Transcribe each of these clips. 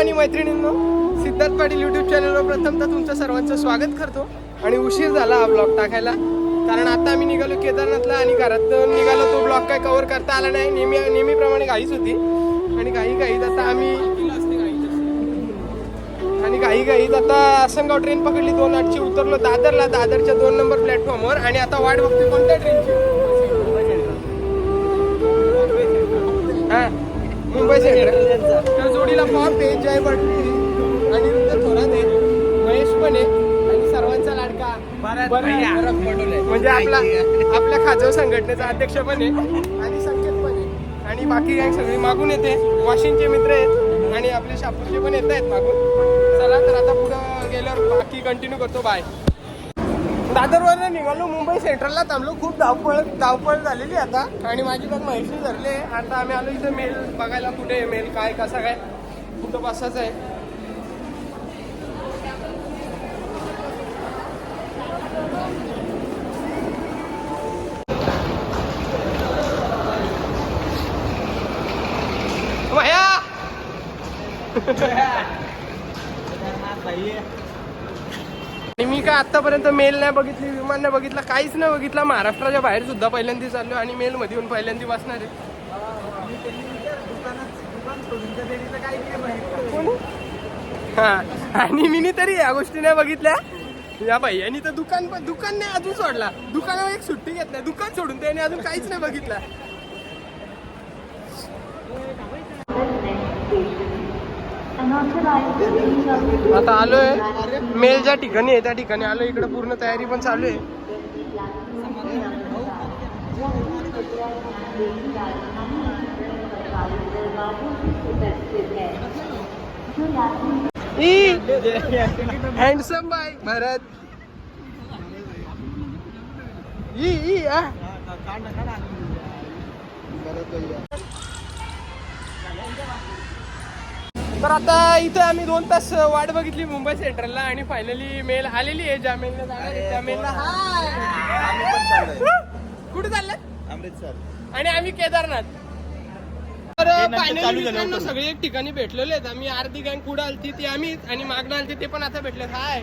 आणि मैत्रिणींनो सिद्धार्थ पाटील युट्यूब चॅनलवर प्रथमतः तुमचं सर्वांचं स्वागत करतो. आणि उशीर झाला हा ब्लॉग टाकायला. कारण आता आम्ही निघालो केदारनाथला आणि घरात निघालो तो ब्लॉग काय कव्हर करता आला नाही. नेहमी नेहमीप्रमाणे घाईच होती. आणि घाई घाईत आता आम्ही आणि घाई घाईत आता आसनगाव ट्रेन पकडली दोन आठची उतरलो. दादरला दादरच्या दोन नंबर प्लॅटफॉर्मवर आणि आता वाट बघते कोणत्या ट्रेनची हा. मुंबई सेंट्रल त्या जोडीला पॉप आहे जय आणि नंतर थोरात आहे महेश पण आहे. आणि सर्वांचा लाडका. म्हणजे आपला आपल्या खाजव संघटनेचा अध्यक्ष पण आहे. आणि संकेत पण आहे. आणि बाकी गँग सगळी मागून येते. वाशिंगचे मित्र आहेत. आणि आपले शापूरचे पण येत आहेत मागून. चला तर आता पुढं गेल्यावर बाकी कंटिन्यू करतो. बाय दादरवरनं निघालो मुंबई सेंट्रलला थांबलो खूप धावपळ धावपळ झालेली आता आणि माझी पण माहिती धरले आता आम्ही आलो इथं मेल बघायला कुठे मेल काय कसा काय कुठं बसायचं आहे भैया मी काय आतापर्यंत मेल नाही बघितली विमान नाही बघितलं काहीच नाही बघितलं. महाराष्ट्राच्या बाहेर सुद्धा पहिल्यांदा चाललो आणि मेल मध्ये येऊन पहिल्यांदा बसणार आहे. हा आणि मी तरी या गोष्टी नाही बघितल्या. या भैयानी तर दुकान पण दुकान नाही अजून सोडला. दुकानावर एक सुट्टी घेतल्या दुकान सोडून त्याने अजून काहीच नाही बघितलं. आता आलोय. मेल ज्या ठिकाणी आहे त्या ठिकाणी आलोय. इकडे पूर्ण तयारी पण चालू आहे. Handsome boy Bharat. ई ई, आ. तर आता इथं आम्ही दोन तास वाट बघितली मुंबई सेंट्रलला आणि फायनली मेल आलेली आहे. ज्या मेलला जाणार आहे. कुठे चाललं अमृतसर. आणि आम्ही केदारनाथ. तर फायनली. सगळे एक ठिकाणी भेटलेले आहेत. आम्ही अर्धी गँग पुढे आलती ती आम्ही आणि मागणं आलती ते पण आता भेटले हाय.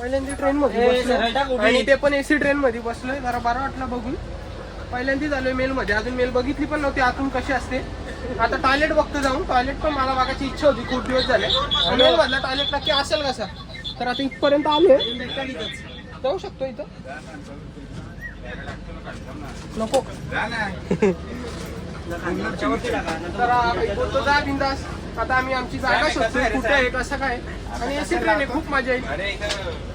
पहिल्यांदा ट्रेन मध्ये बसलो. आणि ते पण एसी ट्रेन मध्ये बसलोय. जरा बरं वाटलं बघून. पहिल्यांदा झालोय मेल मध्ये अजून मेल बघितली पण नव्हती. आतून कशी असते? आता टॉयलेट बघतो जाऊन. टॉयलेट पण मला बघायची इच्छा होती. खूप दिवस झाले. मेल मधला टॉयलेट नक्की असेल कसा? तर आता इथपर्यंत आलोय. जाऊ शकतो इथं. नको. तर जा बिंदास. आता आम्ही आमची जागा शोधतोय. कुठे आहे कसं काय आणि एसी ट्रेन आहे. खूप मजा येईल.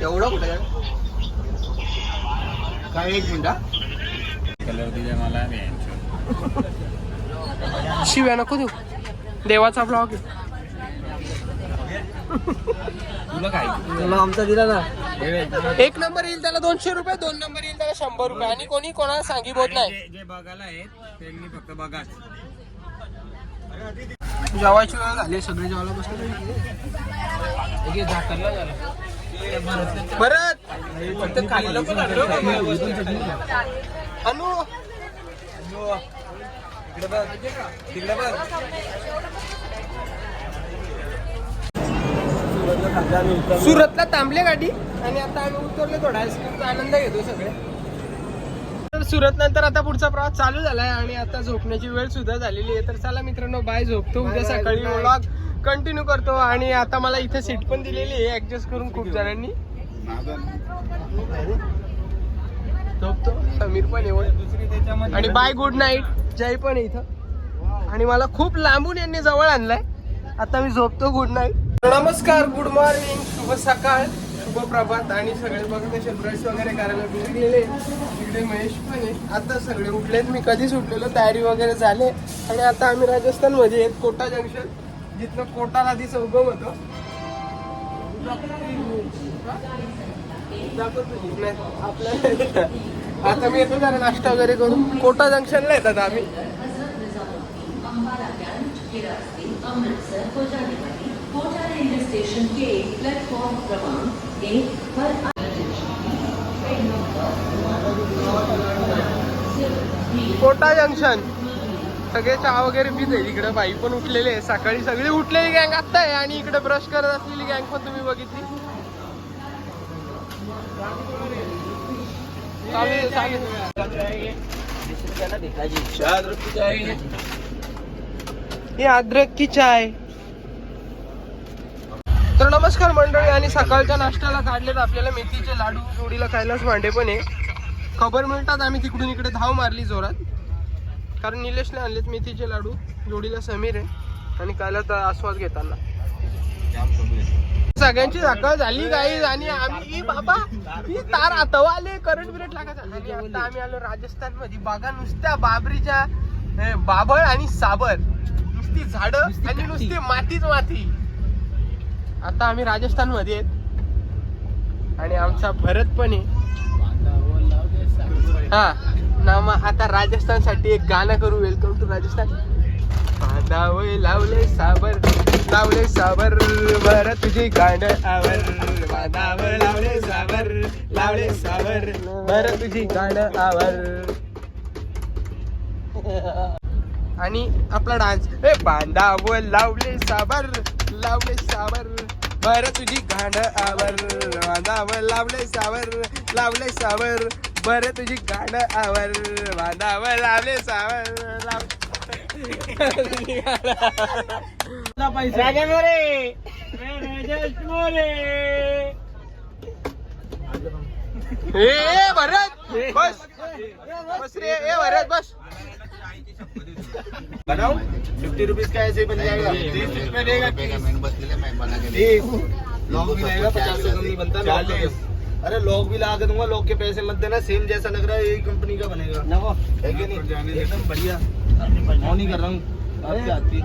एवढं कुठं? काय? काय एक मिनिट हा. शिव्या नको देऊ. देवाचा ब्लॉग आहे. आमचा दिला ना. एक नंबर येईल त्याला दोनशे रुपये दोन नंबर येईल त्याला शंभर रुपये. आणि कोणी कोणाला सांगी बोत नाही. जे बघायला आहेत त्यांनी फक्त बघाच जेवायची वेळ झाली सगळे जेवायला बसले. भरत फक्त? अनु सुरतला थांबले गाडी? आणि आता आम्ही उतरले थोडा. आईस्क्रीमचा आनंद घेतो सगळे. सुरत नंतर आता पुढचा प्रवास चालू झालाय आणि आता झोपण्याची वेळ सुद्धा झालेली आहे. तर चला मित्रांनो बाय झोपतो. उद्या सकाळी व्लॉग कंटिन्यू करतो आणि आता मला इथे सीट पण दिलेली आहे. ऍडजस्ट करून खूप जणांनी. झोपतो. समीर पण येऊन. दुसरी त्याच्यामध्ये आणि बाय गुड नाईट जय पण आहे इथं. आणि मला खूप लांबून यांनी जवळ आणलाय. आता मी झोपतो. गुड नाईट नमस्कार. गुड मॉर्निंग शुभ सकाळ. उपप्रभात आणि सगळे बघत असे ब्रश वगैरे करायला घरी गेले. तिकडे महेश पण आहे. आता सगळे उठलेत. मी कधीच उठलेलो. तयारी वगैरे झाले. आणि आता आम्ही राजस्थानमध्ये आहेत. कोटा जंक्शन जिथनं कोटाला ती उगम होतो. आपल्याला आता मी येतो जरा नाश्ता वगैरे करून. कोटा जंक्शनला येतात आम्ही. अमृतसर कोटा रेल्वे स्टेशन के प्लॅटफॉर्म क्रमांक कोटा जंक्शन. सगळे चहा वगैरे पिते. इकडे बाई पण उठलेले आहे. सकाळी सगळी उठलेली गँग आता आहे आणि इकडे ब्रश करत असलेली गँग पण तुम्ही बघितली. हे अद्रक की चाय तर नमस्कार मंडळी आणि सकाळच्या नाश्त्याला काढलेत आपल्याला मेथीचे लाडू जोडीला खायलाच भांडे पण आहे. खबर मिळतात आम्ही तिकडून इकडे धाव मारली जोरात. कारण निलेशने आणलेत मेथीचे लाडू जोडीला समीर आहे आणि कायला तर आस्वाद घेताना. सगळ्यांची सकाळ झाली गाई आणि आम्ही बाबा ही तार आता आले करंट बिरट लागत. आणि आता आम्ही आलो राजस्थानमध्ये बघा नुसत्या बाबरीच्या बाबळ आणि साबर. नुसती झाड आणि नुसती मातीच माती. आता आम्ही राजस्थानमध्ये आहेत. आणि आमचा भरत पण आहे. हा ना मग आता राजस्थानसाठी एक गाणं करू. Welcome to Rajasthan. बांधावे लावले साबर लावले साबर. बर तुझी गाणं आवर. बांधावं लावले साबर लावले साबर. बर तुझी गाणं आवर. आणि आपला डान्स. ए बांधावं लावले साबर लावले साबर. बर तुझी गाणं आवर बांधावं लावले साबर लावले साबर बर तुझी गाणं आवर बांधावं लावले राजा मोरे. ए भरत बस. बस रे ए भरत बस. बनाओ। फिफ्टी रुपीज़ का ऐसे ही बन जाएगा। तीस लॉक भी रहेगा पचास से कम नहीं बनता चालीस। अरे लॉक भी लगा के दूँगा लॉक के पैसे मत देना सेम जैसा लग रहा है यही कंपनी का बनेगा। है कि नहीं? एकदम बढ़िया। ऑन ही कर रहा हूँ। आपकी आती।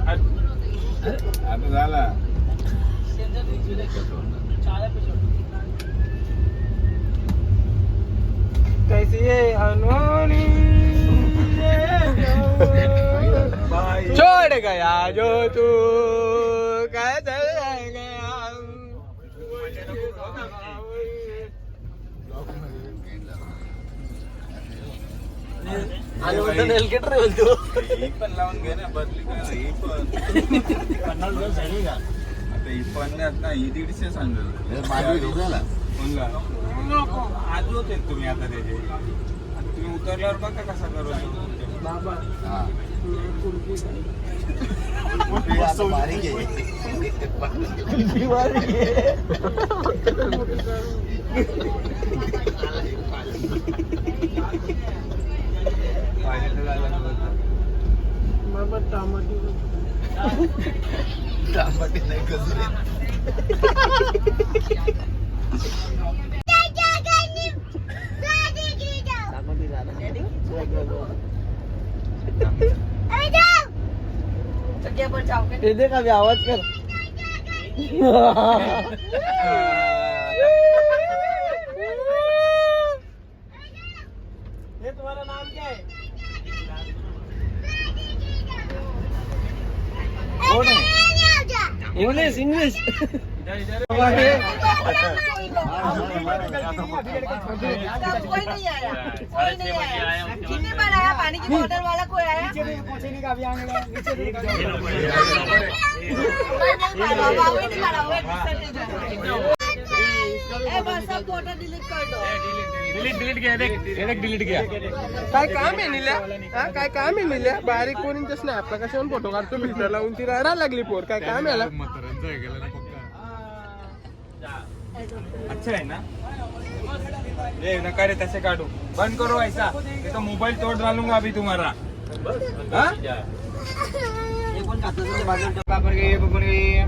कैसी है अनोनी गया जो तू आणि बोलतो नेलकेट रे बोलतो पण लावून घे ना बदली काय नाही, पण आता पन्नास ना ही दीडशे सांगेल माधवी ढोकळ्याला कोणला आज होते तुम्ही आता त्याचे आता तुम्ही उतरल्यावर बघा कसा बाबा हा कुल्फी आता बारीक आहे झालं टमाटे नाही ये देख अभी आवाज कर. ये तुम्हारा नाम क्या है इंग्लिश इंग्लिश. कोई नहीं आया कोई नहीं आया कितनी बार आया पानी की वाला कोई आया डिलीट काय काम आहे निल्या? हा काय काम आहे निल्या? बारीक कोणी स्नॅपला कशावर फोटो काढतो फिल्टर लावून ती रडायला लागली पोर. काय काम आहे याला? अच्छा है ना? ये नका रे तसे काढू. बंद करो ऐसा नहीं तो मोबाइल तोड़ डालूंगा अभी तुम्हारा हाँ? ये कौन खाता? है बाजार का पापड़ के ये बबन के ये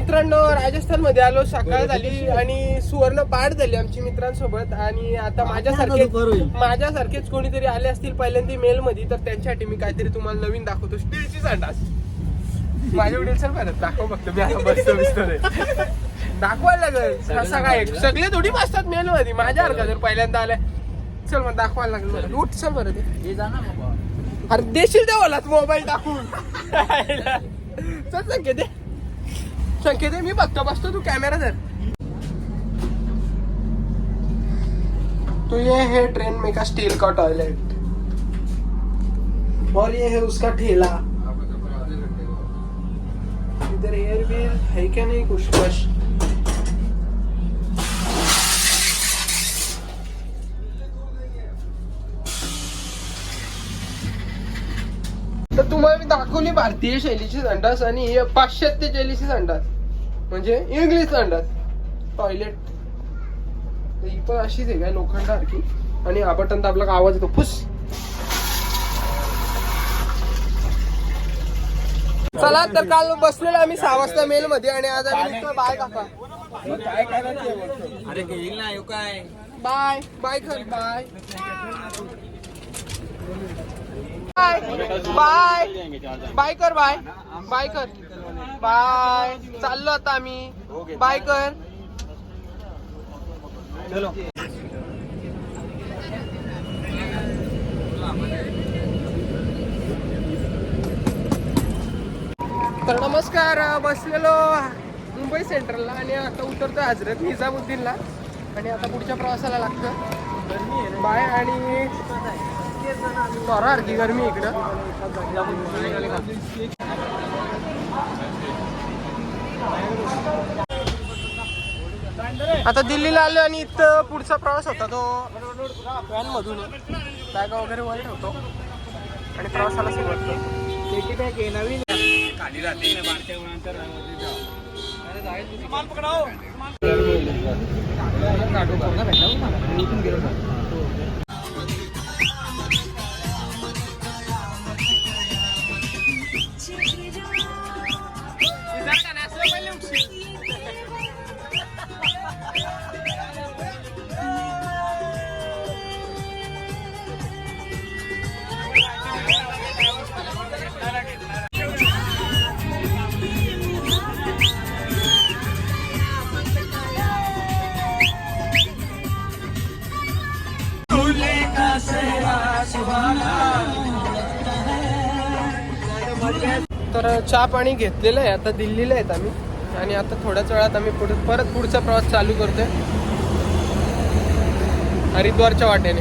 मित्रांनो राजस्थानमध्ये आलो सकाळ झाली आणि सुवर्ण पाठ झाली आमची मित्रांसोबत. आणि आता माझ्यासारखे माझ्यासारखेच कोणीतरी आले असतील पहिल्यांदा मेल मध्ये तर त्यांच्यासाठी मी काहीतरी तुम्हाला नवीन दाखवतो. स्टीलची संडास माझ्या वडील सर परत दाखव फक्त. मी आता बसतो बिसतो नाही. दाखवायला लागेल. काय सगळे थोडी बसतात मेल मध्ये माझ्या हरकत जर पहिल्यांदा आल्या चल मग दाखवायला लागेल मला. उठ चल बरं ते. अरे देशील देवालाच मोबाईल टाकून चल संकेत दे. संकेत मी बघतो बसतो, तू कॅमेरा धर. तो ये है ट्रेन में का स्टील का टॉयलेट और ये है उसका ठेला. इधर एयर भी है क्या नहीं कुछ? बस. तर तुम्हाला मी दाखवली भारतीय शैलीची संडास आणि ही पाश्चात्य शैलीची संडास. म्हणजे इंग्लिश संडास. टॉयलेट ही पण अशीच आहे काय लोखंडासारखी आणि हा बटन दाबला का आवाज येतो. फुस. चला तर काल बसलेलो आम्ही सहा वाजता मेल मध्ये आणि आज आम्ही बाय काका अरे घेईल ना काय? बाय. बाय कर बाय. बाय. बाय बाय कर बाय. बाय कर. बाय. चाललो आता आम्ही. बाय कर. तर नमस्कार बसलेलो मुंबई सेंट्रलला आणि आता उतरतो हजरत निजामुद्दीनला. आणि आता पुढच्या प्रवासाला लागतं बाय आणि सारखी गरमी इकडं आता दिल्लीला आलो आणि इथं पुढचा प्रवास होता तो व्हॅन मधून बॅग वगैरे वर ठेवतो. आणि प्रवासाला सुरुवात करतो. खाली राहते. चहा पाणी घेतलेलं आहे आता दिल्लीला आहेत आम्ही आणि आता थोड्याच वेळात आम्ही पुढे परत पुढचा प्रवास चालू करतोय हरिद्वारच्या वाट्याने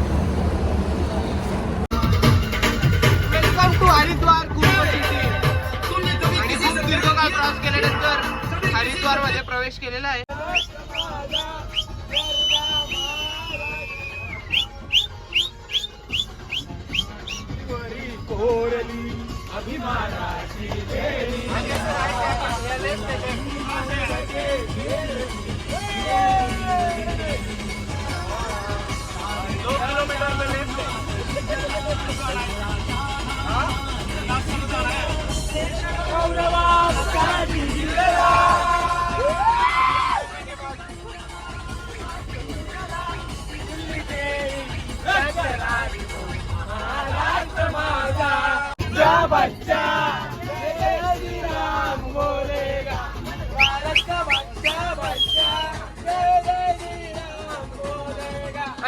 हरिद्वारमध्ये प्रवेश केलेला आहे Yeah.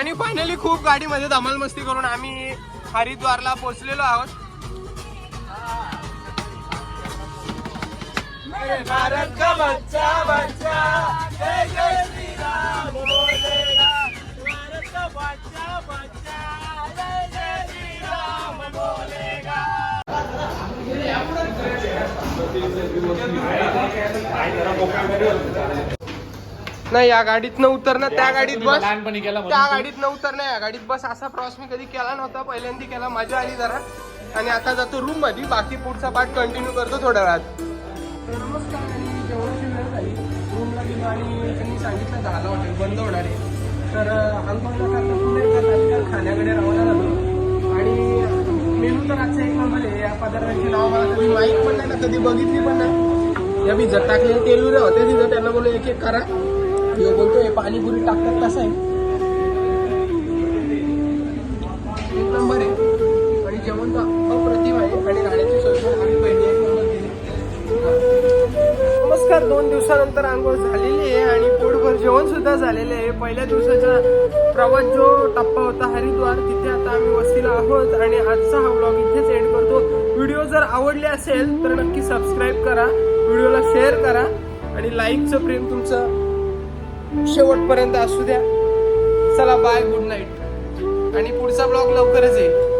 आणि फायनली खूप गाडीमध्ये धमाल मस्ती करून आम्ही हरिद्वारला पोचलेलो आहोत. भारत का बच्चा बच्चा. जय जय श्री राम बोलेगा भारत का बच्चा बच्चा. जय जय श्री राम बोलेगा. नाही या गाडीत न उतरणं त्या गाडीत बस. त्या गाडीत न उतरणं या गाडीत बस. असा प्रवास मी कधी केला नव्हता पहिल्यांदा केला मजा आली जरा. आणि आता जातो रूममध्ये बाकी पुढचा पार्ट कंटिन्यू करतो थोड्या वेळात. नमस्कार आणि जेवणाची वेळ झाली. रूमला गेलो आणि त्यांनी सांगितलं झालं हॉटेल बंद होणार आहे. तर करता तात्काळ खाण्याकडे रवाना झालो. आणि मेनू तर आजचा एक नंबर आहे. या पदार्थांची नाव मला कधी माहीत पण नाही ना कधी बघितली पण नाही. या भिजत टाकलेले तेलुरे होते तिथं. त्यांना बोललो एक एक करा. ह्यो बोलतोय पाणीपुरी टाकतात कसं आहे एक नंबर आहे. आणि जेवण अप्रतिम आहे आणि राहण्याची सोय नमस्कार दोन दिवसानंतर आंघोळ झालेली आहे आणि पोटभर जेवण सुद्धा झालेलं आहे. पहिल्या दिवसाचा प्रवास जो टप्पा होता हरिद्वार तिथे आता आम्ही वस्तीला आहोत आणि आजचा हा ब्लॉग इथेच एंड करतो. व्हिडिओ जर आवडले असेल तर नक्की सबस्क्राईब करा व्हिडिओला शेअर करा आणि लाईकचं प्रेम तुमचं शेवटपर्यंत असू द्या. चला बाय गुड नाईट आणि पुढचा ब्लॉग लवकरच येईल.